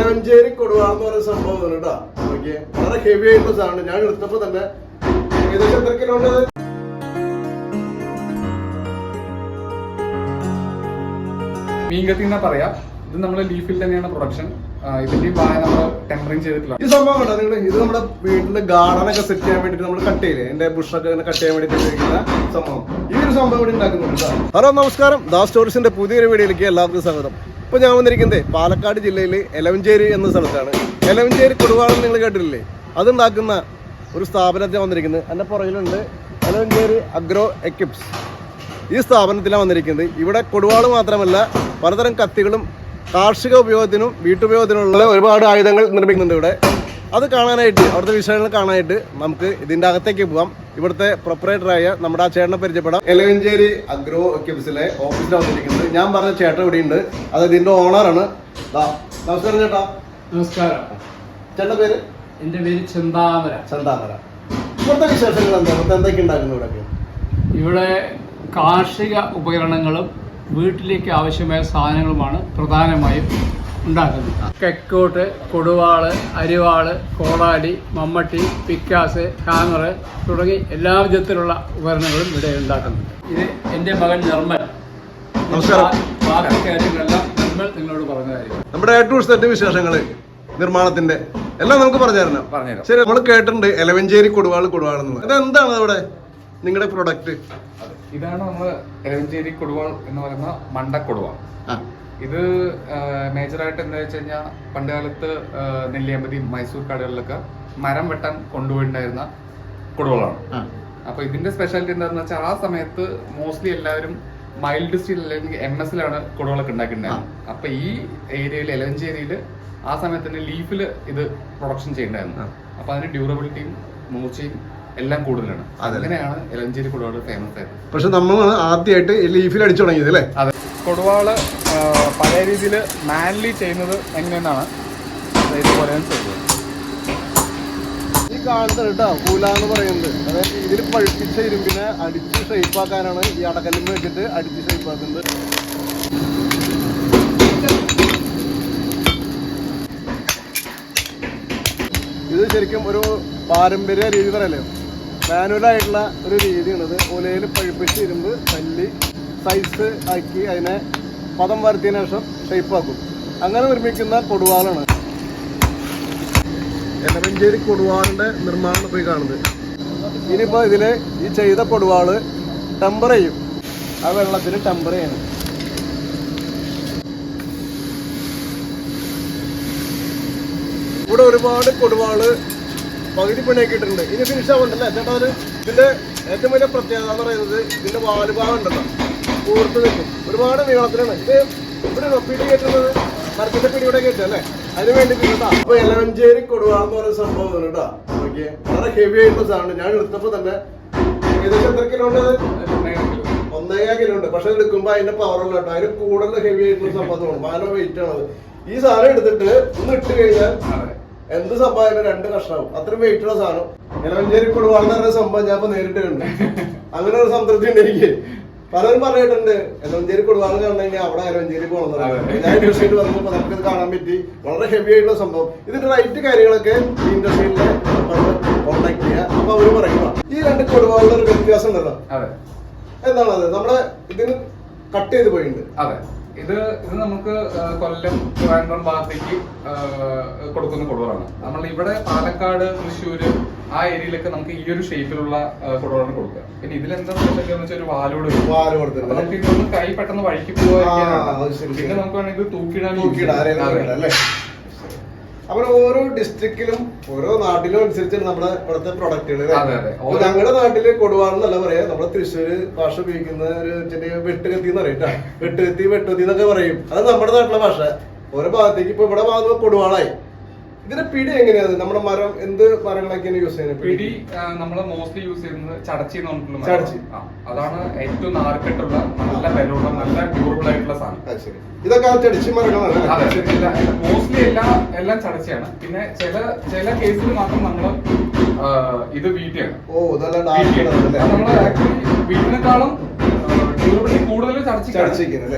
എലവഞ്ചേരി കൊടുവാന്ന് പറയുന്ന സംഭവം കേട്ടോ. ഓക്കെ വളരെ ഹെവി ആയിട്ടുള്ള സാധനം ഞാൻ എടുത്തപ്പോ തന്നെ ഏകദേശം എത്ര കിലോ ഉണ്ട്? മീൻകത്തി എന്നാ പറയാ. ഇത് നമ്മുടെ ലീഫിൽ തന്നെയാണ് പ്രൊഡക്ഷൻ ഇതിന്റെ വായ നമ്മൾ ടെമ്പറിങ് ചെയ്തിട്ടില്ല ഈ സംഭവം നിങ്ങൾ? ഇത് നമ്മുടെ വീട്ടിലെ ഗാർഡനൊക്കെ സെറ്റ് ചെയ്യാൻ വേണ്ടിട്ട് നമ്മൾ കട്ട് ചെയ്യില്ലേ? എന്റെ ബുഷൊക്കെ ഇങ്ങനെ കട്ട് ചെയ്യാൻ വേണ്ടിട്ട് ഉപയോഗിക്കുന്ന സംഭവം. ഈ ഒരു സംഭവം ഇവിടെ ഉണ്ടാക്കുന്നുണ്ട് ഹലോ നമസ്കാരം. ദാസ് സ്റ്റോറീസിന്റെ പുതിയൊരു വീഡിയോയിലേക്ക് എല്ലാവർക്കും സ്വാഗതം. ഇപ്പൊ ഞാൻ വന്നിരിക്കുന്നത് പാലക്കാട് ജില്ലയിൽ എലവഞ്ചേരി എന്ന സ്ഥലത്താണ്. എലവഞ്ചേരി കൊടുവാളം നിങ്ങൾ കേട്ടിട്ടില്ലേ? അതുണ്ടാക്കുന്ന ഒരു സ്ഥാപനത്തിൽ വന്നിരിക്കുന്നത്. എന്റെ പുറകിലുണ്ട് എലവഞ്ചേരി അഗ്രോ എക്യുപ്സ്. ഈ സ്ഥാപനത്തിലാണ് വന്നിരിക്കുന്നത്. ഇവിടെ കൊടുവാൾ മാത്രമല്ല പലതരം കത്തികളും കാർഷിക ഉപയോഗത്തിനും വീട്ടുപയോഗത്തിനുള്ള ഒരുപാട് ആയുധങ്ങൾ നിർമ്മിക്കുന്നുണ്ട് ഇവിടെ. അത് കാണാനായിട്ട് അവിടുത്തെ വിഷയങ്ങൾ കാണാനായിട്ട് നമുക്ക് ഇതിന്റെ അകത്തേക്ക് പോവാം. ഇവിടുത്തെ പ്രൊപ്പറേറ്ററായ നമ്മുടെ ആ ചേട്ടനെ പരിചയപ്പെടാം. എലവഞ്ചേരി അഗ്രോ കെമിസിലെ ഓഫീസിലാണ് വന്നിരിക്കുന്നത്. ഞാൻ പറഞ്ഞ ചേട്ടൻ ഇവിടെ ഉണ്ട് അത് ഇതിന്റെ ഓണറാണ് നമസ്കാരം ചേട്ടാ. നമസ്കാരം. ചേട്ടന്റെ പേര്? എന്റെ പേര് ചെന്താമര. ചന്താമര. ഇവിടുത്തെ വിശേഷങ്ങൾ എന്താ? ഇവിടുത്തെ എന്തൊക്കെ ഉണ്ടാക്കുന്നു ഇവിടെ ഇവിടെ കാർഷിക ഉപകരണങ്ങളും വീട്ടിലേക്ക് ആവശ്യമായ സാധനങ്ങളുമാണ് പ്രധാനമായും ഉണ്ടാക്കുന്നത്. കെക്കോട്ട് കൊടുവാൾ അരിവാൾ കോളാടി മമ്മട്ടി പിക്കാസ് ഹാമർ തുടങ്ങി എല്ലാ വിധത്തിലുള്ള ഉപകരണങ്ങളും ഇവിടെ ഉണ്ടാക്കുന്നുണ്ട് ഇത് എന്റെ മകൻ നിർമ്മൽ നമസ്കാരം. ബാക്കി കാര്യങ്ങളെല്ലാം നിർമ്മൽ നിങ്ങളോട് പറഞ്ഞ കാര്യം. നമ്മുടെ ഏറ്റവും സെറ്റ് വിശേഷങ്ങൾ നിർമ്മാണത്തിന്റെ എല്ലാം നമുക്ക് പറഞ്ഞു തരണം പറഞ്ഞുതരാം. ശരി നമ്മൾ കേട്ടിട്ടുണ്ട് എലവഞ്ചേരി കൊടുവാൾ കൊടുവാൾ അതെന്താണ് അവിടെ നിങ്ങളുടെ പ്രൊഡക്റ്റ് ഇതാണ് നമ്മൾ എലവഞ്ചേരി കൊടുവ എന്ന് പറയുന്ന മണ്ട കൊടുവ ഇത് മേജറായിട്ട് എന്താ വെച്ച് കഴിഞ്ഞാൽ പണ്ട് കാലത്ത് നെല്ലിയാമ്പതി മൈസൂർ കാടുകളിലൊക്കെ മരം വെട്ടാൻ കൊണ്ടുപോയിട്ടുണ്ടായിരുന്ന കൊടുവളാണ്. അപ്പൊ ഇതിന്റെ സ്പെഷ്യാലിറ്റി എന്താണെന്ന് വെച്ചാൽ ആ സമയത്ത് മോസ്റ്റ്ലി എല്ലാവരും മൈൽഡ് സ്റ്റീൽ അല്ലെങ്കിൽ എം എസിലാണ് കൊടുവളൊക്കെ ഉണ്ടാക്കിയിട്ടുണ്ടായിരുന്നത്. അപ്പൊ ഈ ഏരിയയിൽ എലവഞ്ചേരിയിൽ ആ സമയത്ത് തന്നെ ലീഫിൽ ഇത് പ്രൊഡക്ഷൻ ചെയ്യണ്ടായിരുന്നു അപ്പൊ അതിന് ഡ്യൂറബിലിറ്റിയും മൂർച്ചയും എല്ലാം കൂടുതലാണ്. അങ്ങനെയാണ് എലഞ്ചേരി കൊടുവാൾ ഫേമസ് ആയത്. പക്ഷെ നമ്മൾ ആദ്യമായിട്ട് ലീഫിൽ അടിച്ചു തുടങ്ങിയത് അല്ലേ? അതെ. കൊടുവാൾ പഴയ രീതിയിൽ മാൻലി ചെയ്യുന്നത് എങ്ങനെയെന്നാണ് ഇതുപോലെ ചെയ്യുന്നത് ഈ കാണുന്നത് കേട്ടോ കൂല എന്ന് പറയുന്നത്. അതായത് ഇതിൽ പഴുപ്പിച്ച ഇരുമ്പിനെ അടിച്ച് ഷേപ്പ് ആക്കാനാണ് ഈ അടക്കല്ലിന് വെച്ചിട്ട് അടിച്ച് ഷേപ്പ് ആക്കുന്നത്. ഇത് ശരിക്കും ഒരു പാരമ്പര്യ രീതി പറയല്ലേ? മാനുവൽ ആയിട്ടുള്ള ഒരു രീതിയാണിത്. ഒലയിൽ പഴുപ്പിച്ച് ഇരുമ്പ് തല്ലി സൈസ് ആക്കി അതിനെ പദം വരുത്തിയതിനു ശേഷം ഷേപ്പാക്കും അങ്ങനെ നിർമ്മിക്കുന്ന കൊടുവാളാണ്. എലമഞ്ചേരി കൊടുവാളിന്റെ നിർമ്മാണം പോയി കാണുന്നത്. ഇനിയിപ്പോൾ ഇതിൽ ഈ ചെയ്ത കൊടുവാൾ ടെമ്പർ ചെയ്യും. ആ വെള്ളത്തിന് ടെമ്പർ ചെയ്യണം. ഇവിടെ ഒരുപാട് കൊടുവാൾ പകുതി പണിയാക്കിയിട്ടുണ്ട്. ഇനി ഫിനിഷ് ആവുന്നുണ്ടല്ലേ ചേട്ടാ അത് ഇതിന്റെ ഏറ്റവും വലിയ പ്രത്യേകത എന്ന് പറയുന്നത് ഇതിന്റെ വാലുഭാഗം ഉണ്ടല്ലോ. കൂർത്ത് നിൽക്കും. ഒരുപാട് നീളത്തിലാണ്. ഇത് ഇവിടെ പിടി കയറ്റുന്നത് മരത്തിന്റെ പിടിയുടെ കയറ്റും അല്ലേ? അതിന് വേണ്ടി കേട്ടോ. അപ്പൊ എലവഞ്ചേരി കൊടുവാന്ന് പറയുന്ന സംഭവം കേട്ടോ. ഓക്കെ വളരെ ഹെവി ആയിട്ടുള്ള സാധനം ഞാൻ എടുത്തപ്പോ തന്നെ ഏകദേശം എത്ര കിലോ ഉണ്ട് ഒന്നേകാ കിലോ ഉണ്ട്. പക്ഷെ എടുക്കുമ്പോ അതിന്റെ പവർ ഉള്ള കേട്ടോ. അതിന് കൂടുതൽ ഹെവി ആയിട്ടുള്ള സംഭവമാണ് മാനോ വെയിറ്റ് ആണത് ഈ സാധനം എടുത്തിട്ട് ഒന്ന് ഇട്ട് കഴിഞ്ഞാൽ അതെ. എന്ത് സംഭവം രണ്ട് കഷ്ടം അത്രയും വെയിറ്റ് ഉള്ള സാധനം. എലവഞ്ചേരി കൊടുവാന്ന് പറഞ്ഞ സംഭവം ഞാൻ ഇപ്പൊ നേരിട്ട് കണ്ടു. അങ്ങനെ ഒരു സംതൃപ്തി ഉണ്ട് എനിക്ക് പലരും പറഞ്ഞിട്ടുണ്ട് എലവഞ്ചേരി കൊടുവാന്ന് കണ്ടുകഴിഞ്ഞാൽ അവിടെ എലവഞ്ചേരി പോകണം. ഞാൻ ഇൻഡസ്ട്രിയിൽ വന്നപ്പോൾ ഇത് കാണാൻ പറ്റി. വളരെ ഹെവി ആയിട്ടുള്ള സംഭവം. ഇതിന്റെ റൈറ്റ് കാര്യങ്ങളൊക്കെ ഈ ഇൻഡസ്ട്രിയിലെ കോണ്ടാക്ട് ചെയ്യുക. അപ്പൊ അവർ പറയുക ഈ രണ്ട് കൊടുവാളുടെ ഒരു വ്യത്യാസം ഉണ്ടല്ലോ. എന്താണത്? എന്താണ് അത് നമ്മളെ ഇതിന് കട്ട് ചെയ്ത് പോയിട്ടുണ്ട്. അതെ. ഇത് ഇത് നമുക്ക് കൊല്ലം ട്രിവാൻഡ്രം ഭാഗത്തേക്ക് കൊടുക്കുന്ന കൊടുവറാണ്. നമ്മൾ ഇവിടെ പാലക്കാട് തൃശ്ശൂര് ആ ഏരിയയിലൊക്കെ നമുക്ക് ഈ ഒരു ഷേപ്പിലുള്ള കൊടുവറാണ് കൊടുക്കുക. പിന്നെ ഇതിൽ സ്പെഷ്യൽ വെച്ചാൽ ഒരു വാലോട് അപ്പൊ നമുക്ക് ഇതൊന്ന് കൈ പെട്ടെന്ന് വഴിക്ക് പോവാ പിന്നെ. നമുക്ക് വേണമെങ്കിൽ തൂക്കിടാൻ തൂക്കിയിടാൻ തൂക്കിയിടാം, ആരെങ്കിലും അതെ. തൂക്കിയിടാം, അല്ലേ? അപ്പോൾ ഓരോ ഡിസ്ട്രിക്റ്റിലും ഓരോ നാട്ടിലും അനുസരിച്ചാണ് നമ്മുടെ ഇവിടുത്തെ പ്രൊഡക്റ്റുകൾ ഞങ്ങളുടെ നാട്ടിൽ കൊടുവാണെന്നല്ല പറയാ നമ്മുടെ തൃശ്ശൂര് ഭാഷ ഉപയോഗിക്കുന്ന ഒരു ചെറിയ വെട്ടുകത്തി എന്ന് പറയും ട്ടോ. വെട്ടുകത്തി വെട്ടുകത്തി എന്നൊക്കെ പറയും. അത് നമ്മുടെ നാട്ടിലെ ഭാഷ. ഓരോ ഭാഗത്തേക്ക് ഇപ്പൊ ഇവിടെ ഭാഗത്ത് കൊടുവാളായി. ഇതിന്റെ പിടി എങ്ങനെയാണ് നമ്മുടെ മരം എന്ത് മരങ്ങളൊക്കെയാണ് യൂസ് ചെയ്യുന്നത്? പിടി നമ്മൾ മോസ്റ്റ്ലി യൂസ് ചെയ്യുന്നത് ചടച്ചി എന്ന് പറഞ്ഞിട്ടുള്ള. ചടച്ചി. അതാണ് ഏറ്റവും നാർക്കെട്ടുള്ള നല്ല ബലമുള്ള നല്ല ഡ്യൂറബിൾ ആയിട്ടുള്ള സാധനം. ഇതൊക്കെ ആ ചടിച്ചി മരങ്ങളാണ് മോസ്റ്റ്ലി എല്ലാം എല്ലാം ചടച്ചിയാണ്. പിന്നെ ചില ചില കേസിൽ മാത്രം നമ്മൾ ഇത് വീട്ടിയാണ്. ഓ നമ്മൾ ആക്ച്വലി വീട്ടിനേക്കാളും ഡ്യൂറബിലിറ്റി കൂടുതൽ?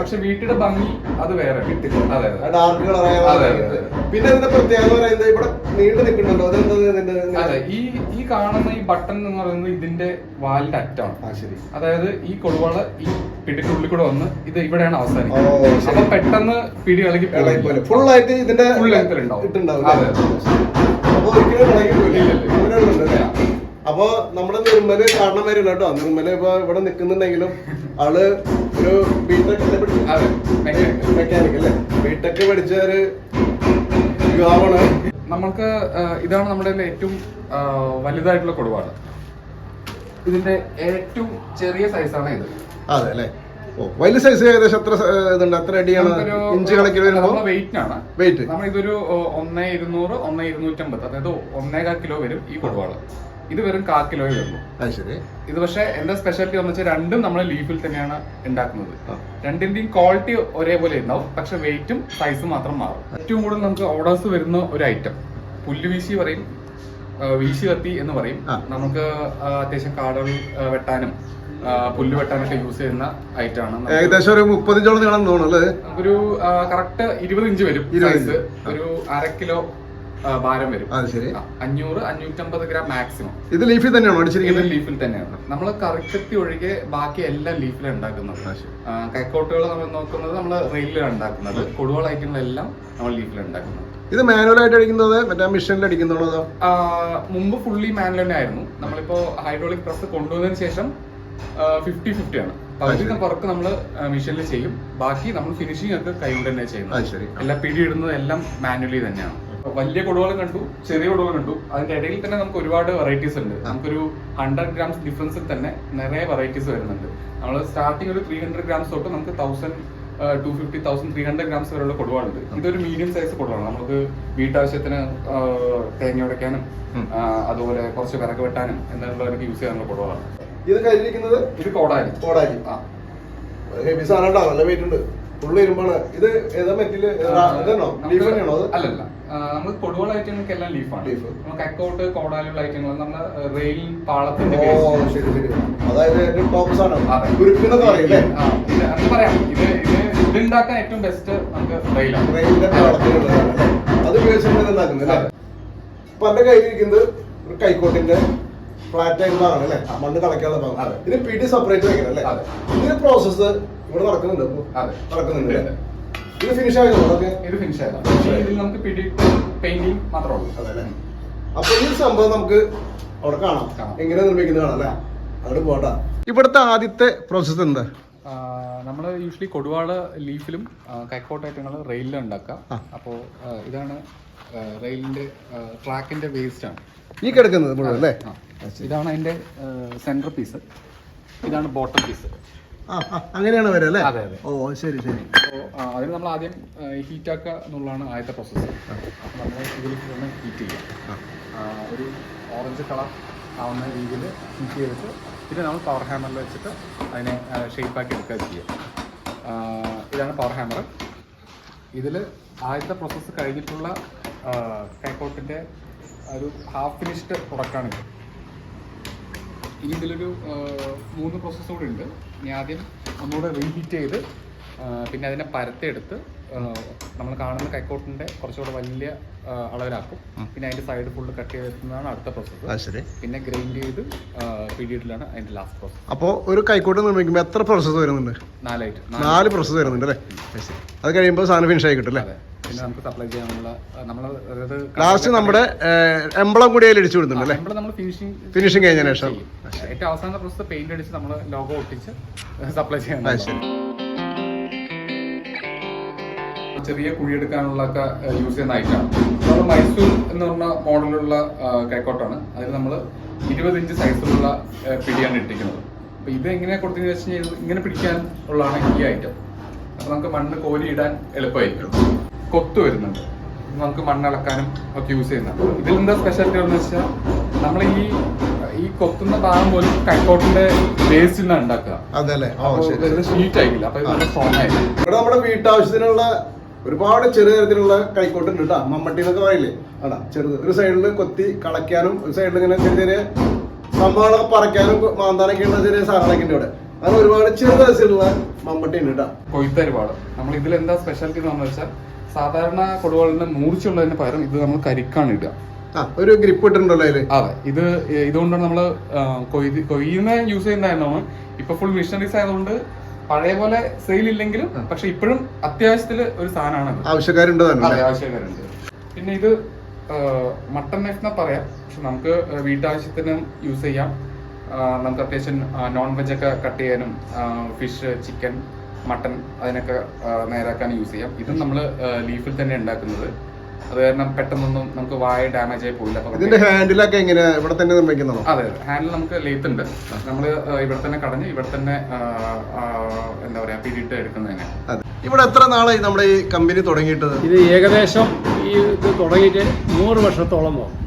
പക്ഷെ വീട്ടിലെ ഭംഗി അത് വേറെ അതെ ഡാർക്ക് കളറായ. പിന്നെ പ്രത്യേകത പറയുന്നത് ഇവിടെ നീണ്ടു നിൽക്കുന്നുണ്ടോ? അതെന്താ അതെ ഈ ഈ കാണുന്ന ഈ ബട്ടൺ എന്ന് പറയുന്നത് ഇതിന്റെ വാലിന്റെ അറ്റാണ് ശരി. അതായത് ഈ കൊടുവാൾ ഈ പിടിക്കുള്ളിൽ കൂടെ വന്ന് ഇത് ഇവിടെയാണ് അവസാനിക്കുന്നത്. അപ്പൊ പെട്ടെന്ന് പിടി ഇളകി ഫുള്ളായിട്ട് ഫുൾ ആയിട്ട് ഇതിന്റെ ഫുൾ. ഇട്ടുണ്ടാവും അതെ. അപ്പൊ ഒരിക്കലും ഇളകി. അപ്പൊ നമ്മുടെ നിർമ്മൽ കാരണം വരില്ല കേട്ടോ. നിർമ്മല ഇപ്പൊ ഇവിടെ നിൽക്കുന്നുണ്ടെങ്കിലും ആൾ ഒരു ബിടെക് mechanic. മെക്കാനിക് അല്ലേ? ബിടെക് പഠിച്ച ഒരു യുവാവാണ്. നമ്മൾക്ക് ഇതാണ് നമ്മുടെ ഏറ്റവും വലുതായിട്ടുള്ള കൊടുവാൾ ഇതിന്റെ ഏറ്റവും ചെറിയ സൈസാണ് ഇത്. അതെ അല്ലേ? ഓ വലിയ സൈസ് ഏകദേശം എത്ര ഇതുണ്ട്? എത്ര അടിയാണ്? ഇഞ്ച് കണക്കിൽ വരുമ്പോൾ നമ്മുടെ വെയിറ്റ് ആണ്. വെയിറ്റ് നമ്മൾ ഇതൊരു ഒന്നേ ഇരുന്നൂറ് ഒന്നേ ഇരുന്നൂറ്റമ്പത്. അതായത് ഒന്നേകാൽ കിലോ വരും ഈ കൊടുവാൾ ഇത് വെറും കാ വരുന്നു. ശരി. ഇത് പക്ഷേ എന്താ സ്പെഷ്യാലിറ്റി എന്ന് വെച്ചാൽ രണ്ടും നമ്മൾ ലീഫിൽ തന്നെയാണ് ഉണ്ടാക്കുന്നത്. രണ്ടിന്റെയും ക്വാളിറ്റി ഒരേപോലെ ഉണ്ടാവും. പക്ഷെ വെയിറ്റും സൈസും മാത്രം മാറും. ഏറ്റവും കൂടുതൽ നമുക്ക് ഓർഡേഴ്സ് വരുന്ന ഒരു ഐറ്റം പുല്ല് വീശി പറയും വീശി കത്തി എന്ന് പറയും. നമുക്ക് അത്യാവശ്യം കാടുകൾ വെട്ടാനും പുല്ല് വെട്ടാനൊക്കെ യൂസ് ചെയ്യുന്ന ഐറ്റം ആണ്. ഏകദേശം ഒരു മുപ്പത് ഇഞ്ചോളം നീളം തോന്നുന്നു ഒരു നമുക്കൊരു കറക്റ്റ് ഇരുപത് ഇഞ്ച് വരും സൈസ്. ഒരു അര കിലോ ഭാരം വരും. അത് ശരി. അഞ്ഞൂറ് അഞ്ഞൂറ്റമ്പത് ഗ്രാം മാക്സിമം. ഇത് ലീഫിൽ തന്നെയാണോ അടിച്ചിരിക്കുന്നത്? ലീഫിൽ തന്നെയാണ്. നമ്മൾ കറിക്കത്തി ഒഴികെ ബാക്കി എല്ലാം ലീഫിലാണ് ഉണ്ടാക്കുന്നത്. കൈക്കോട്ടുകൾ നമ്മൾ നോക്കുന്നത് നമ്മൾ റെയിലാണ് ഉണ്ടാക്കുന്നത്. കൊടുവൾ ഐറ്റങ്ങളെല്ലാം നമ്മൾ ലീഫിൽ ഉണ്ടാക്കുന്നത്. ഇത് മാനുവലായിട്ട് അടിക്കുന്നത് മറ്റേ മെഷീനിൽ അടിക്കുന്നുള്ളത് അതോ? മുമ്പ് ഫുള്ളി മാനുവൽ തന്നെ ആയിരുന്നു. നമ്മളിപ്പോ ഹൈഡ്രോളിക് പ്രസ് കൊണ്ടുവന്നതിന് ശേഷം ഫിഫ്റ്റി ഫിഫ്റ്റി ആണ്. പകുതി വർക്ക് നമ്മൾ മെഷീനിൽ ചെയ്യും. ബാക്കി നമ്മൾ ഫിനിഷിംഗ് ഒക്കെ കൈകൊണ്ട് തന്നെ ചെയ്യുന്നത്. എല്ലാം പിടി ഇടുന്നത് എല്ലാം മാനുവലി തന്നെയാണ്. വലിയ കൊടുവകൾ കണ്ടു ചെറിയ കൊടുവകൾ കണ്ടു. അതിന്റെ ഇടയിൽ തന്നെ നമുക്ക് ഒരുപാട് വെറൈറ്റീസ് ഉണ്ട്. നമുക്കൊരു ഹൺഡ്രഡ് ഗ്രാംസ് ഡിഫറൻസിൽ തന്നെ നിറയെ വെറൈറ്റീസ് വരുന്നുണ്ട്. നമ്മൾ സ്റ്റാർട്ടിംഗ് ഒരു ത്രീ ഹൺഡ്രഡ് ഗ്രാംസ് തൊട്ട് നമുക്ക് thousand two fifty thousand three hundred grams വരെയുള്ള കൊടുവാളുണ്ട് ഇതൊരു മീഡിയം സൈസ് കൊടുവാണ്. നമുക്ക് വീട്ടാവശ്യത്തിന് തേങ്ങ ഉടയ്ക്കാനും. അതുപോലെ കുറച്ച് വിറക് വെട്ടാനും എന്നുള്ളവർക്ക് യൂസ് ചെയ്യാനുള്ള കൊടുവാണ്. ഇത് കയ്യിലിരിക്കുന്നത് ഇത് കോടാലി. കോടാലി. ആ. ഹെവി സാധനം നല്ല വെയിറ്റ് ഉണ്ട്. ഫുള്ള് വരുമ്പോൾ ഇത് ഏതാ മെറ്റീരിയൽ അല്ലല്ല. നമ്മൾ കൊടുവൾ ഐറ്റങ്ങൾക്ക് എല്ലാം ലീഫാണ് ലീഫ് നമുക്ക് അക്കൗട്ട് കോടാലുള്ള ഐറ്റങ്ങൾ നമ്മൾ റെയിൽ പാളത്തിന്റെ അതായത് ഏറ്റവും ടോപ്പ് സാധനം. അതെ. ഉരുക്കുന്നൊക്കെ പറയില്ലേ ആ, ഇത് അത് പറയാം. ഇത് ഇത് ഇത് ഉണ്ടാക്കാൻ ഏറ്റവും ബെസ്റ്റ് നമുക്ക് റെയിലാണ്? അത് ഉപയോഗിച്ചിട്ട് ഉണ്ടാക്കുന്നത് അല്ലേ? അപ്പൊ എന്റെ കയ്യിലിരിക്കുന്നത് ഒരു കൈക്കോട്ടിന്റെ ഫ്ലാറ്റ് ആയിട്ടുള്ളതാണ് അല്ലേ? മണ്ണ് കളയ്ക്കാനുള്ള ഭാഗം. അതെ. ഇത് പിടി സെപ്പറേറ്റ് വെക്കണം അല്ലേ? ഇതിന് ഇതിന്റെ പ്രോസസ്സ് ഇവിടെ നടക്കുന്നുണ്ട് അതെ. നടക്കുന്നുണ്ട്. ഇത് ഫിനിഷ് ആയതോ അതൊക്കെ? ഇത് ഫിനിഷ് ആയതാണ് പക്ഷേ ഇതിൽ നമുക്ക് പിടി പെയിന്റിങ് മാത്രമേ ഉള്ളൂ. അതെ അപ്പൊ ഈ സംഭവം നമുക്ക് അവിടെ കാണാം. എങ്ങനെ നിർമ്മിക്കുന്നത് കാണാം അല്ലേ? അങ്ങോട്ട് പോട്ടാ ഇവിടുത്തെ ആദ്യത്തെ പ്രോസസ്സ് എന്താ? നമ്മൾ യൂഷ്വലി കൊടുവാൾ ലീഫിലും കൈക്കോട്ട് ഐറ്റങ്ങൾ റെയിലിലും ഉണ്ടാക്കാം. അപ്പോൾ ഇതാണ് റെയിലിന്റെ ട്രാക്കിന്റെ വേസ്റ്റ് ആണ്. ഈ കിടക്കുന്നത് മുഴുവൻ അല്ലേ? ഇതാണ് അതിന്റെ സെന്റർ പീസ് ഇതാണ് ബോട്ടം പീസ് അങ്ങനെയാണ് വരല്ലേ അല്ലേ? അതെ, അതെ. ഓ ശരി ശരി. അപ്പോൾ അതിന് നമ്മൾ ആദ്യം ഹീറ്റ് ആക്കുക എന്നുള്ളതാണ് ആദ്യത്തെ പ്രോസസ്സ് നമ്മൾ ഇതിൽ ഒന്ന് ഹീറ്റ് ചെയ്യാം ആ. ആ, ഒരു ഓറഞ്ച് കളർ ആവുന്ന രീതിയിൽ ഹീറ്റ് ചെയ്തിട്ട് പിന്നെ നമ്മൾ പവർ ഹാമറിൽ വെച്ചിട്ട് അതിനെ ഷേപ്പാക്കി എടുക്കുക ചെയ്യുക. ഇതാണ് പവർ ഹാമർ ഇതിൽ ആദ്യത്തെ പ്രോസസ്സ് കഴിഞ്ഞിട്ടുള്ള കൈക്കോട്ടിന്റെ ഒരു ഹാഫ് ഫിനിഷ്ഡ് പ്രൊഡക്റ്റാണിത് ഇനി ഇതിലൊരു മൂന്ന് പ്രോസസ്സ് കൂടി ഉണ്ട്. ഇനി ആദ്യം ഒന്നുകൂടെ റീഹീറ്റ് ചെയ്ത് പിന്നെ അതിനെ പരത്തെടുത്ത് നമ്മൾ കാണുന്ന കൈക്കോട്ടിന്റെ കുറച്ചുകൂടെ വലിയ അളവിലാക്കും. പിന്നെ അതിന്റെ സൈഡ് ഫുള്ള് കട്ട് ചെയ്തെടുക്കുന്നതാണ് അടുത്ത പ്രോസസ്സ് പിന്നെ ഗ്രൈൻഡ് ചെയ്ത് പിടിയിട്ടിലാണ് അതിന്റെ ലാസ്റ്റ് പ്രോസസ്സ് അപ്പോൾ ഒരു കൈക്കോട്ട് നിർമ്മിക്കുമ്പോൾ എത്ര പ്രോസസ്സ് വരുന്നുണ്ട്? നാലായിട്ട്. നാല് പ്രോസസ്സ് വരുന്നുണ്ട് അല്ലേ. അത് കഴിയുമ്പോൾ സാധനം ഫിനിഷ് ആയി കിട്ടും അല്ലേ? പിന്നെ നമുക്ക് സപ്ലൈ ചെയ്യാനുള്ള നമ്മൾ അതായത് ലാസ്റ്റ് നമ്മുടെ എംബ്ലം കൂടി അതിൽ അടിച്ചു വിടുന്നുണ്ട് അല്ലേ? നമ്മൾ നമ്മൾ ഫിനിഷിംഗ് ഫിനിഷിങ് കഴിഞ്ഞതിന് ശേഷം. ഏറ്റവും അവസാന പ്രോസസ്സ് പെയിന്റ് അടിച്ച് നമ്മൾ ലോഗോ ഒട്ടിച്ച് സപ്ലൈ ചെയ്യാൻ ചെറിയ കുഴിയെടുക്കാനുള്ള ഒക്കെ യൂസ് ചെയ്യുന്ന ഐറ്റം നമ്മൾ മൈസൂർ എന്ന് പറഞ്ഞ മോഡലുള്ള കൈക്കോട്ടാണ്. അതിൽ നമ്മൾ ഇരുപത് ഇഞ്ച് സൈസിലുള്ള പിടിയാണ് ഇട്ടിരിക്കുന്നത്. അപ്പൊ ഇത് എങ്ങനെ കൊടുത്തെന്ന് വെച്ച് കഴിഞ്ഞാൽ ഇങ്ങനെ പിടിക്കാൻ ഉള്ളതാണ് ഈ ഐറ്റം അപ്പൊ നമുക്ക് മണ്ണ് കോരി ഇടാൻ എളുപ്പമായിരിക്കും. കൊത്ത് വരുന്നുണ്ട്. നമുക്ക് മണ്ണിളക്കാനും ഒക്കെ യൂസ് ചെയ്യുന്നുണ്ട് ഇതിൽ എന്താ സ്പെഷ്യാലിറ്റി എന്ന് വെച്ചാൽ നമ്മൾ ഈ ഈ കൊത്തുന്ന ഭാഗം പോലും കൈക്കോട്ടിന്റെ വേസ്റ്റിൽ നിന്നാണ് ഉണ്ടാക്കുക. ഷീറ്റ് ആയില്ല അപ്പൊ നല്ല സ്ട്രോങ് ഇവിടെ നമ്മുടെ വീട്ടാവശ്യത്തിനുള്ള ഒരുപാട് ചെറിയ തരത്തിലുള്ള കൈക്കോട്ട് ഉണ്ട് കേട്ടോ. മമ്മട്ടി എന്നൊക്കെ പറയില്ലേ? അതാ ചെറുത്. ഒരു സൈഡിൽ കൊത്തി കളയ്ക്കാനും ഒരു സൈഡിൽ ഇങ്ങനെ ചെറിയ ചെറിയ സംഭവങ്ങളൊക്കെ പറിക്കാനും മാന്താനൊക്കെ ഉള്ള ചെറിയ സാധനങ്ങളൊക്കെ ഉണ്ട് ഇവിടെ. അങ്ങനെ ഒരുപാട് ചെറു തരത്തിലുള്ള മമ്മട്ടി ഉണ്ട് കേട്ടോ കൊയ്ത്തരുവാട് നമ്മൾ ഇതിൽ എന്താ സ്പെഷ്യാലിറ്റി എന്ന് വെച്ചാൽ സാധാരണ കൊടുവാളിന് മൂർച്ചയുള്ളതിന് പകരം ഇത് നമ്മൾ കരിക്കാണ് ഇടുക. ഒരു ഗ്രിപ്പ് ഇട്ടിട്ടുണ്ടല്ലോ അതിൽ. അതെ ഇത് ഇതുകൊണ്ടാണ് നമ്മൾ കൊയ്ത് കൊയ്യുന്ന യൂസ് ചെയ്യുന്നതായിരുന്നു. ഇപ്പൊ ഫുൾ മിഷനറീസ് ആയതുകൊണ്ട് പഴയ പോലെ സെയിൽ ഇല്ലെങ്കിലും പക്ഷെ ഇപ്പോഴും അത്യാവശ്യത്തിൽ ഒരു സാധനമാണ് ആവശ്യക്കാരുണ്ട് തന്നെ. അതെ ആവശ്യക്കാരുണ്ട്. പിന്നെ ഇത് മട്ടൺ നൈഫ് എന്നാ പറയാം. പക്ഷെ നമുക്ക് വീട്ടാവശ്യത്തിനും യൂസ് ചെയ്യാം. നമുക്ക് അത്യാവശ്യം നോൺ വെജ് ഒക്കെ കട്ട് ചെയ്യാനും ഫിഷ് ചിക്കൻ മട്ടൺ അതിനൊക്കെ നേരാക്കാൻ യൂസ് ചെയ്യാം. ഇതും നമ്മൾ ലീഫിൽ തന്നെ ഉണ്ടാക്കുന്നത്. അത് കാരണം പെട്ടെന്നൊന്നും നമുക്ക് വായ ഡാമേജ് ആയി പോയില്ല ഇതിന്റെ ഹാൻഡിലൊക്കെ എങ്ങനെ ഇവിടെ തന്നെ നിർമ്മിക്കുന്നതോ? അതെ ഹാൻഡിൽ നമുക്ക് ലേത്ത് ഉണ്ട്. നമ്മൾ ഇവിടെ തന്നെ കടഞ്ഞ് ഇവിടെ തന്നെ എന്താ പറയാ പിരിട്ട് എടുക്കുന്നതിന്. അതെ. ഇവിടെ എത്ര നാളായി നമ്മുടെ ഈ കമ്പനി തുടങ്ങിയിട്ട് ഇത് ഏകദേശം ഈ ഇത് തുടങ്ങിയിട്ട് നൂറ് വർഷത്തോളം പോകും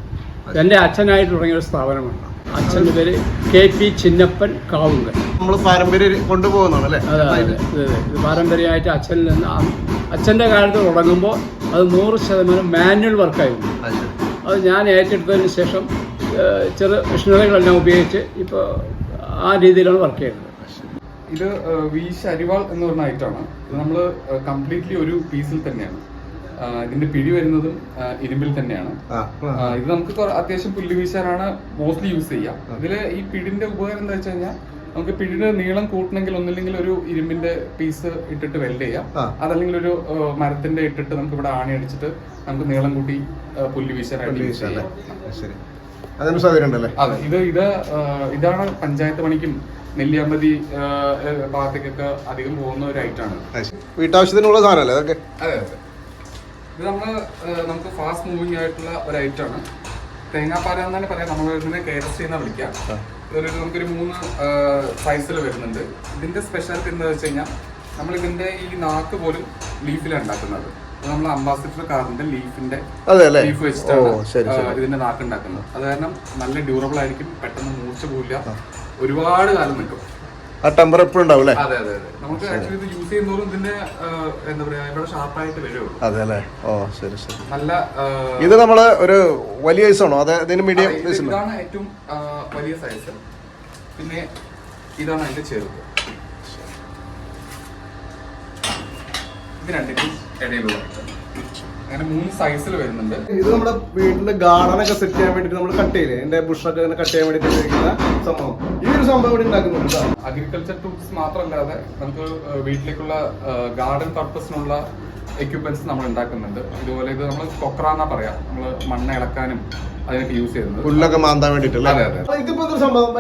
എന്റെ അച്ഛനായിട്ട് തുടങ്ങിയ ഒരു സ്ഥാപനമാണ് അച്ഛന്റെ പേര് കെ പി ചിന്നപ്പൻ കാവുങ്കൽ. നമ്മൾ പാരമ്പര്യം കൊണ്ടുപോകുന്നതാണ് അല്ലേ? അതെ അതെ. ഇത് പാരമ്പര്യമായിട്ട് അച്ഛനിൽ നിന്ന് അച്ഛന്റെ കാലത്ത് തുടങ്ങുമ്പോൾ അത് നൂറ് ശതമാനം മാനുവൽ വർക്കായിരുന്നു. അത്. അത് ഞാൻ ഏറ്റെടുത്തതിന് ശേഷം ചെറു മെഷീനറികളെല്ലാം ഉപയോഗിച്ച് ഇപ്പോൾ ആ രീതിയിലാണ് വർക്ക് ചെയ്യുന്നത്. ഇത് വി ശരിവാൾ എന്ന് പറഞ്ഞ ഐറ്റമാണ് ഇത് നമ്മൾ കംപ്ലീറ്റ്ലി ഒരു പീസിൽ തന്നെയാണ്. ഇതിന്റെ പിടി വരുന്നതും ഇരുമ്പിൽ തന്നെയാണ്. ഇത് നമുക്ക് അത്യാവശ്യം പുല്ല് വീശാനാണ് മോസ്റ്റ്ലി യൂസ് ചെയ്യാം. ഇതിൽ ഈ പിടിന്റെ ഉപകാരം എന്താ വെച്ച് കഴിഞ്ഞാൽ നമുക്ക് പിടിയുടെ നീളം കൂട്ടണമെങ്കിൽ ഒന്നില്ലെങ്കിൽ ഒരു ഇരുമ്പിന്റെ പീസ് ഇട്ടിട്ട് വെൽഡ് ചെയ്യാം. അതല്ലെങ്കിൽ ഒരു മരത്തിന്റെ ഇട്ടിട്ട് നമുക്ക് ഇവിടെ ആണി അടിച്ചിട്ട് നമുക്ക് നീളം കൂട്ടി പുല്ല് വീശാനായിട്ട് യൂസ് അല്ലേ? ചെയ്യാം ശരി. അതിന് സൗകര്യം ഉണ്ടല്ലേ? അതെ ഇത് ഇത് ഇതാണ് പഞ്ചായത്ത് പണിക്കും നെല്ലിയാമ്പതി ഭാഗത്തേക്കൊക്കെ അധികം പോകുന്ന ഒരു ഐറ്റാണ്. വീട്ടാവശ്യത്തിനുള്ള സാധനമല്ലേ അതൊക്കെ? അതെ അതെ. ഇത് നമ്മൾ നമുക്ക് ഫാസ്റ്റ് മൂവിങ് ആയിട്ടുള്ള ഒരു ഐറ്റമാണ് തേങ്ങാപ്പാല എന്ന് തന്നെ പറയാം. നമ്മൾ ഇതിനെ കേരസ് ചെയ്യുന്ന വിളിക്കാം ഇതൊരു നമുക്കൊരു മൂന്ന് സൈസിൽ വരുന്നുണ്ട്. ഇതിന്റെ സ്പെഷ്യാലിറ്റി എന്താ വെച്ച് കഴിഞ്ഞാൽ നമ്മൾ ഇതിന്റെ ഈ നാക്ക് പോലും ലീഫിലാണ് ഉണ്ടാക്കുന്നത്. നമ്മൾ അംബാസിഡർ കാറിന്റെ ലീഫിന്റെ ലീഫ് വെച്ചിട്ടാണ് ഇതിന്റെ നാക്ക് ഉണ്ടാക്കുന്നത്. അത് കാരണം നല്ല ഡ്യൂറബിൾ ആയിരിക്കും പെട്ടെന്ന് മൂർച്ച പോവില്ല. ഒരുപാട് കാലം നിൽക്കും. ആ ടെമ്പർ എപ്പോഴും ഉണ്ടാവും അല്ലേ? അതെ അതെ അതെ. നമുക്ക് ആക്ച്വലി ഇത് യൂസ് ചെയ്യുന്നതോറും ഇതിന്റെ ആ, എന്താ പറയാ ഇവിടെ ഷാർപ്പായിട്ട് വരുള്ളൂ. അതെ അല്ലേ? ഓ ശരി ശരി. നല്ല ഇത് നമ്മൾ ഒരു വലിയ സൈസാണോ അതെ ഇതിന് മീഡിയം സൈസ് ഇതാണ് ഏറ്റവും ആ, വലിയ സൈസ് പിന്നെ ഇതാണ് അതിന്റെ ചെറുത്. ഇത് രണ്ടിനും ഇടയിലുള്ള അങ്ങനെ മൂന്ന് സൈസിൽ വരുന്നുണ്ട്. ഇത് നമ്മുടെ വീട്ടിന്റെ ഗാർഡൻ ഒക്കെ സെറ്റ് ചെയ്യാൻ വേണ്ടിട്ട് നമ്മൾ കട്ട് ചെയ്യില്ലേ? എന്റെ ബുഷൊക്കെ കട്ട് ചെയ്യാൻ വേണ്ടിട്ട് ഉപയോഗിക്കുന്ന സംഭവം. ഈ ഒരു സംഭവം ഇവിടെ ഉണ്ടാക്കുന്നുണ്ട് അഗ്രികൾച്ചർ ടൂൾസ് മാത്രമല്ലാതെ നമുക്ക് വീട്ടിലേക്കുള്ള ഗാർഡൻ പർപ്പസിനുള്ള എക്യുപ്മെന്റ്സ് നമ്മൾ ഉണ്ടാക്കുന്നുണ്ട്. ഇതുപോലെ ഇത് നമ്മൾ കൊക്ര എന്നാ പറയാ. നമ്മൾ മണ്ണ് ഇളക്കാനും അതിനൊക്കെ യൂസ് ചെയ്യുന്നത്. പുല്ലൊക്കെ മാന്താൻ വേണ്ടിട്ടല്ലേ അതെ, അതെ. ഇതിപ്പോ സംഭവം.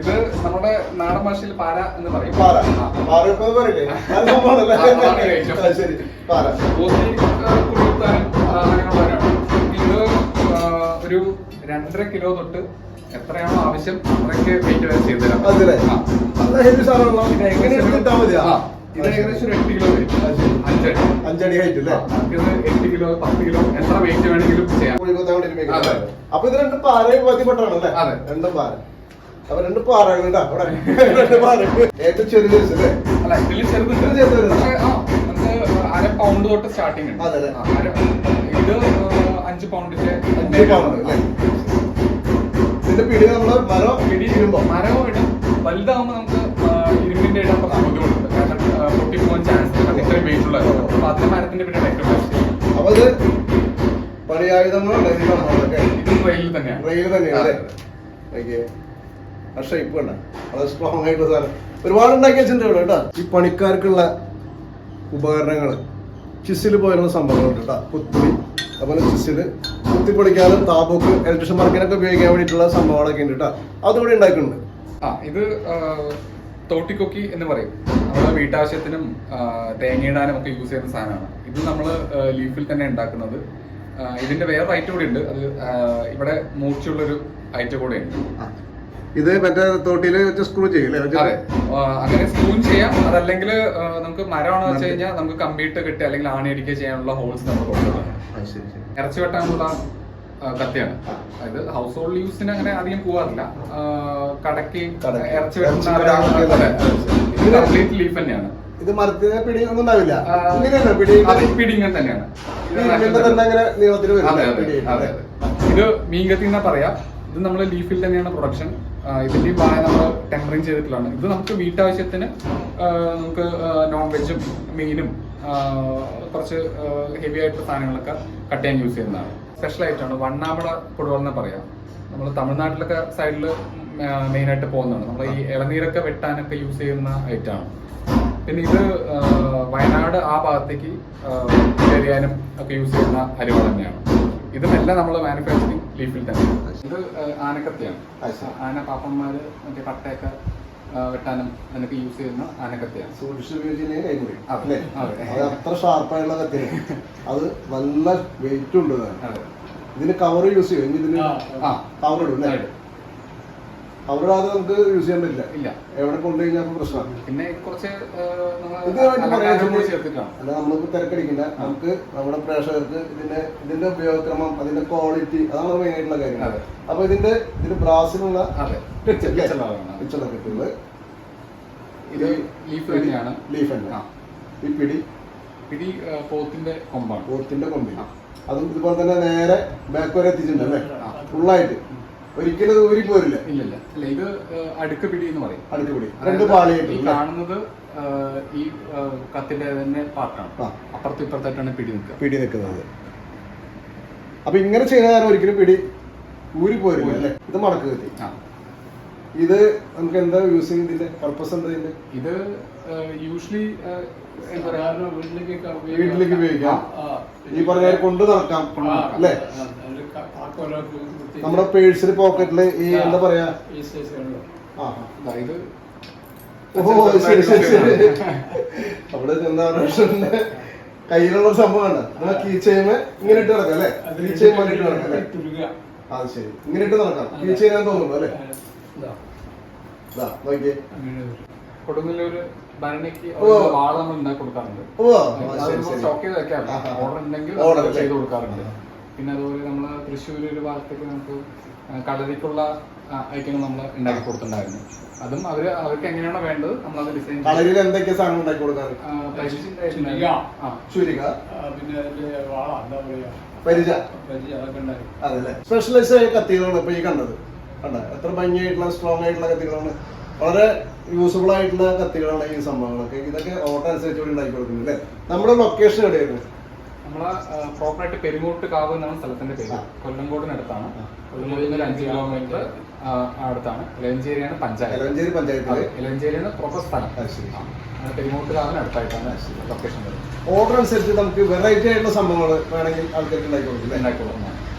ഇത് നമ്മുടെ നാടൻ ഭാഷയിൽ പാര എന്ന് പറയും. പാര. ശരി. അങ്ങനെയുള്ളവരാണ്. ഇത് ഒരു രണ്ടര കിലോ തൊട്ട് എത്രയാണോ ആവശ്യം അത്രയ്ക്ക് വെയിറ്റ് വരെ ചെയ്തു തരാം ഇത് എങ്ങനെ ഏകദേശം കിട്ടാൻ മതിയാ ആ, ഇത് ഏകദേശം ഒരു എട്ട് കിലോ വരും അത് ശരി. അഞ്ചടി അഞ്ചടി ഹൈറ്റ് അല്ലേ ആ, നമുക്കിത് എട്ട് കിലോ പത്ത് കിലോ എത്ര വെയിറ്റ് വേണമെങ്കിലും ചെയ്യാം. കോഴിക്കോത്ത് അങ്ങോട്ട് ഇരിപ്പിക്കാം. അതെ. അപ്പൊ ഇത് രണ്ട് പാറയും ബന്ധപ്പെട്ടാണ് അല്ലേ അതെ. രണ്ടും പാറ അപ്പൊ രണ്ട് പാറയാണ് കേട്ടോ അവിടെ. രണ്ട് പാറ ഏറ്റവും ചെറിയ size അല്ലേ അല്ല ഇതിൽ ചെറുതുണ്ട് ഇത് ചെറുത് വരുന്നത്. പക്ഷേ, ആ, നമുക്ക് അര പൗണ്ട് തൊട്ട് സ്റ്റാർട്ടിംഗ് ഉണ്ട്. അതെ, അതെ. ആ, അര- ഇത് അഞ്ച് പൗണ്ടിന്റെ അഞ്ച് പൗണ്ട് ഇതിന്റെ പിടി നമ്മൾ മരം പിടി ഇരുമ്പോ മരവും ഇടും. വലുതാവുമ്പോ നമുക്ക് ഇരുമ്പിന്റെ ഇടാൻ ആ, പൊട്ടിപ്പോകാൻ ചാൻസ് ഉണ്ട് ഇത്രയും വെയിറ്റ് അപ്പൊ അത് മരത്തിന്റെ പിന്നെ അപ്പൊ റെയിൽ തന്നെയാണ് തന്നെയാണ് സ്ട്രോങ് ആയിട്ടുള്ള സാധനം. ഒരുപാട് ഉണ്ടാക്കി വെച്ചിട്ടുണ്ട് ഇവിടെ കേട്ടോ. ഈ പണിക്കാർക്കുള്ള ഉപകരണങ്ങൾ ചിസിൽ പോലുള്ള സംഭവങ്ങളുണ്ട് കേട്ടോ. കുത്തി. അതുപോലെ ചിസിൽ കുത്തിപ്പൊളിക്കാനും താപോക്ക് ഇലക്ട്രീഷ്യൻ വർക്കിനൊക്കെ ഉപയോഗിക്കാൻ വേണ്ടിയിട്ടുള്ള സംഭവങ്ങളൊക്കെ ഉണ്ട് കേട്ടോ. അതുകൂടി ഉണ്ടാക്കുന്നുണ്ട്. ആ ഇത് തോട്ടിക്കൊക്കി എന്ന് പറയും. നമ്മുടെ വീട്ടാവശ്യത്തിനും തേങ്ങയിടാനും ഒക്കെ യൂസ് ചെയ്യുന്ന സാധനമാണ്. ഇത് നമ്മൾ ലീഫിൽ തന്നെ ഉണ്ടാക്കുന്നത്. ഇതിന്റെ വേറെ ഐറ്റം കൂടി ഉണ്ട്. അത് ഇവിടെ മൂർച്ചയുള്ളൊരു ഐറ്റം കൂടെ ഉണ്ട്. ഇത് മറ്റേ തോട്ടിയിൽ വെച്ച് സ്ക്രൂ ചെയ്യില്ലേ? അങ്ങനെ സ്ക്രൂ ചെയ്യാം. അതല്ലെങ്കിൽ നമുക്ക് മരമാണെന്ന് വെച്ച് കഴിഞ്ഞാൽ നമുക്ക് കമ്പ്യൂട്ടർ കിട്ടുക അല്ലെങ്കിൽ ആണി അടിക്കുക ചെയ്യാനുള്ള ഹോൾസ് നമ്മൾ ശരി. ഇറച്ചി വെട്ടാനുള്ള കത്തിയാണ്. അതായത് ഹൗസ് ഹോൾഡ് യൂസിന് അങ്ങനെ അധികം പോവാറില്ല. കടക്ക്. ഇറച്ചി കംപ്ലീറ്റ് ലീഫ് തന്നെയാണ്. ഇത് മരത്തിന് പിടി ഒന്നും ഉണ്ടാവില്ല. ആ, ഇങ്ങനെയല്ല? പിടി പിടി ഇങ്ങനെ തന്നെയാണ്. നീളത്തിൽ ഇത് മീൻകത്തി എന്നാ പറയാ. ഇത് നമ്മൾ ലീഫിൽ തന്നെയാണ് പ്രൊഡക്ഷൻ ഇതിന്റെ വായ നമ്മൾ ടെമ്പറിങ് ചെയ്തിട്ടുള്ളതാണ്. ഇത് നമുക്ക് വീട്ടാവശ്യത്തിന് നമുക്ക് നോൺ വെജും മീനും കുറച്ച് ഹെവി ആയിട്ടുള്ള സാധനങ്ങളൊക്കെ കട്ട് ചെയ്യാൻ യൂസ് ചെയ്യുന്നതാണ്. സ്പെഷ്യൽ ആയിട്ടാണ് വണ്ണാമട കൊടുവൽ എന്ന് പറയാം. നമ്മൾ തമിഴ്നാട്ടിലൊക്കെ സൈഡിൽ മെയിൻ ആയിട്ട് പോകുന്നതാണ്. നമ്മൾ ഈ ഇളനീരൊക്കെ വെട്ടാനൊക്കെ യൂസ് ചെയ്യുന്ന ഐറ്റമാണ് പിന്നെ ഇത് വയനാട് ആ ഭാഗത്തേക്ക് ചെറിയാനും ഒക്കെ യൂസ് ചെയ്യുന്ന അരിവാൾ തന്നെയാണ്. ഇതുമെല്ലാം നമ്മൾ മാനുഫാക്ചറിങ് ലീഫിൽ തന്നെ. ഇത് ആനക്കത്തിയാണ്. ആന പാപ്പന്മാര് മറ്റേ പട്ടയൊക്കെ വെട്ടാനും അതിനൊക്കെ യൂസ് ചെയ്യുന്ന ആനക്കത്തിയാണ്. അതെ. അത്. അത്ര ഷാർപ്പായുള്ള കത്തിയാണ്. അത് നല്ല വെയിറ്റ് ഉണ്ട്. ഇതിന്. കവർ യൂസ് ചെയ്യും. ഇതിന് കവർ ഇടും അതെ. നമുക്ക് യൂസ് ചെയ്യാൻ പറ്റില്ല. ഇല്ല. എവിടെ കൊണ്ടുകഴിഞ്ഞാൽ പ്രശ്നമാണ് പിന്നെ കുറച്ച് അല്ല നമ്മൾക്ക് തിരക്കടിക്കില്ല. നമുക്ക് നമ്മുടെ പ്രേക്ഷകർക്ക് ഇതിന്റെ ഇതിന്റെ ഉപയോഗക്രമം അതിന്റെ ക്വാളിറ്റി അതാണ് മെയിൻ ആയിട്ടുള്ള കാര്യങ്ങൾ. അപ്പൊ ഇതിന്റെ ഇതിന്. പിച്ചറുള്ള കിട്ടുന്നത്. ഇത് ലീഫ് തന്നെയാണ് ലീഫ് തന്നെ ഈ പിടി. പിടി പോത്തിന്റെ കൊമ്പാണ്. പോത്തിന്റെ കൊമ്പിൽ ആ. അതും ഇതുപോലെ തന്നെ നേരെ ബാക്ക് വരെ എത്തിച്ചിട്ടുണ്ട് അല്ലേ. ഫുള്ളായിട്ട് ഒരിക്കലും ഊരി പോരില്ല. ഇല്ലില്ല. അല്ല ഇത് അടുക്ക് പിടി എന്ന് പറയും. അടുക്ക് പിടി. രണ്ട് പാളിയായിട്ട് ഈ കാണുന്നത് ഈ കത്തിന്റെ തന്നെ പാർട്ടാണ്. അപ്പുറത്തും ഇപ്പുറത്തായിട്ടാണ് പിടി നിൽക്കുക. പിടി നിൽക്കുന്നത് അപ്പൊ ഇങ്ങനെ ചെയ്യുന്ന കാരണം ഒരിക്കലും പിടി ഊരി പോരില്ല അല്ലേ? ഇത് മടക്ക് കത്തി ഇത് നമുക്ക് എന്താ യൂസ് ചെയ്യുന്നത് ഇതിന്റെ പർപ്പസ് എന്താ ഇതിന്റെ? ഇത് യൂഷ്വലി വീട്ടിലേക്ക് ഉപയോഗിക്കാം. ഈ പറഞ്ഞ കൊണ്ട് നടക്കാം അല്ലേ? നമ്മുടെ പേഴ്സിൽ പോക്കറ്റിൽ ഈ എന്താ പറയാ. ആ ഇത് ഓ ശരി ശരി ശരി. അവിടെ എന്താ പറയുക കയ്യിലുള്ള സംഭവമാണ് നമ്മൾ കീ ചെയ്യുമ്പോ ഇങ്ങനെ ഇട്ട് നടക്കാം അല്ലെ? കീ ചെയ്യുമ്പോൾ ഇട്ട് നടക്കാം അല്ലേ? അത് ശരി. ഇങ്ങനെ ഇട്ട് നടക്കാം. കീ ചെയ്യാൻ തോന്നുന്നു അല്ലേ? നോക്കിയേ. കൊടുങ്ങല്ലൂര് ഭരണിക്ക് ഓ. വാള നമ്മൾ ഉണ്ടാക്കി കൊടുക്കാറുണ്ട്. ഓ ശരി നമ്മൾ ശരി. വെക്കാം ഓർഡർ ഉണ്ടെങ്കിൽ ഓർഡർ ചെയ്ത് കൊടുക്കാറുണ്ട്. പിന്നെ അതുപോലെ നമ്മൾ തൃശ്ശൂർ ഒരു ഭാഗത്തേക്ക് നമുക്ക് കളരിക്കുള്ള ഐറ്റങ്ങൾ നമ്മൾ ഉണ്ടാക്കി കൊടുത്തിട്ടുണ്ടായിരുന്നു. അതും അവർ അവർക്ക് എങ്ങനെയാണോ വേണ്ടത് നമ്മൾ അത് ഡിസൈൻ കളരിയിൽ എന്തൊക്കെ സാധനം ഉണ്ടാക്കി കൊടുക്കാറ്? ചുരിക. പിന്നെ അതിൽ വാള എന്താ പറയാ? പരിച? പരിചയം അതൊക്കെ സ്പെഷ്യലൈസ് ആയ കത്തികളാണ് ഇപ്പൊ ഈ കണ്ടത്. കണ്ട? എത്ര ഭംഗിയായിട്ടുള്ള സ്ട്രോങ് ആയിട്ടുള്ള കത്തികളാണ്. വളരെ യൂസ്ഫുൾ ആയിട്ടുള്ള കത്തികളാണ് ഈ സംഭവങ്ങളൊക്കെ. ഇതൊക്കെ ഓട്ടോ അനുസരിച്ച് കൂടി ഉണ്ടാക്കി കൊടുക്കുന്നത് അല്ലേ? നമ്മുടെ ലൊക്കേഷൻ എവിടെയായിരുന്നു? നമ്മളെ പ്രോപ്പറായിട്ട് പെരുങ്ങോട്ട് കാവ് എന്നാണ് സ്ഥലത്തിന്റെ പേര്. കൊല്ലംകോടിൽ നിന്ന് ഒരു അഞ്ച് കിലോമീറ്റർ അടുത്താണ്. ഇലഞ്ചേരിയാണ് പഞ്ചായത്ത്. എലവഞ്ചേരി പഞ്ചായത്തിൽ ഇലവഞ്ചേരിയാണ് പ്രോപ്പർ സ്ഥലം. അങ്ങനെ പെരുങ്ങോട്ട് കാവിന് അടുത്തായിട്ടാണ് ലൊക്കേഷൻ വരുന്നത്. ഓർഡർ അനുസരിച്ച് നമുക്ക് വെറൈറ്റി ആയിട്ടുള്ള സംഭവങ്ങൾ വേണമെങ്കിൽ ആൾക്കാർക്ക് ഉണ്ടാക്കി കൊടുക്കും ഉണ്ടാക്കി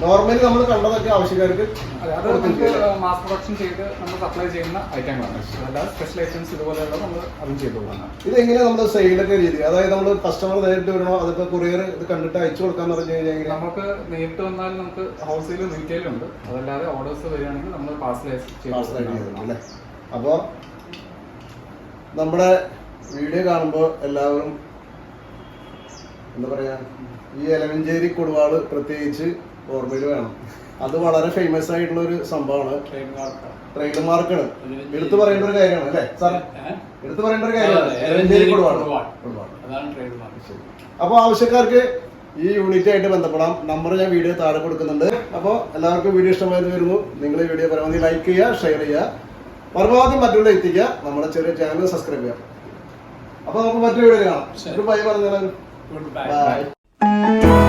നോർമലി നമ്മൾ കണ്ടതൊക്കെ ആവശ്യക്കാർക്ക് അതെ, നമുക്ക് മാസ് പ്രൊഡക്ഷൻ ചെയ്ത് നമ്മൾ സപ്ലൈ ചെയ്യുന്ന ഐറ്റങ്ങളാണ് അല്ലാതെ സ്പെഷ്യൽ ഐറ്റംസ് ഇതുപോലെയുള്ള നമ്മൾ അതും ചെയ്തു കൊടുക്കുന്നത് ഇത് എങ്ങനെയാ നമ്മുടെ സെയിലൊക്കെ രീതി അതായത് നമ്മൾ കസ്റ്റമർ നേരിട്ട് വരണോ അതിപ്പോ കൊറിയർ ഇത് കണ്ടിട്ട് അയച്ചു കൊടുക്കാൻ പറഞ്ഞു കഴിഞ്ഞാൽ നമുക്ക് നേരിട്ട് വന്നാൽ നമുക്ക് ഹോൾസെയിൽ റീറ്റെയിൽ ഉണ്ട്. അതല്ലാതെ ഓർഡേഴ്സ് വരികയാണെങ്കിൽ നമ്മൾ പാർസലൈസ് ചെയ്ത് അപ്പോൾ നമ്മുടെ വീഡിയോ കാണുമ്പോൾ എല്ലാവരും എന്താ പറയാ ഈ എലവഞ്ചേരി കൊടുവാൾ പ്രത്യേകിച്ച് ഓർമ്മയിൽ വേണം. അത് വളരെ ഫേമസ് ആയിട്ടുള്ള ഒരു സംഭവമാണ് ട്രേഡ് മാർക്കാണ് എടുത്തു പറയേണ്ട ഒരു കാര്യമാണ് അല്ലേ? സാർ എടുത്തു പറയേണ്ട ഒരു കാര്യമാണ്. അപ്പോൾ ആവശ്യക്കാർക്ക് ഈ യൂണിറ്റ് ആയിട്ട് ബന്ധപ്പെടാം. നമ്പർ ഞാൻ വീഡിയോ താഴെ കൊടുക്കുന്നുണ്ട്. അപ്പോൾ എല്ലാവർക്കും വീഡിയോ ഇഷ്ടമായത് വരുന്നു. നിങ്ങൾ ഈ വീഡിയോ പരമാവധി ലൈക്ക് ചെയ്യുക ഷെയർ ചെയ്യുക. പരമാവധി മറ്റുള്ള എത്തിക്കുക. നമ്മുടെ ചെറിയ ചാനൽ സബ്സ്ക്രൈബ് ചെയ്യാം അപ്പോൾ നമുക്ക് മറ്റൊരു വീഡിയോ കാണാം. ബൈ പറഞ്ഞു ബൈ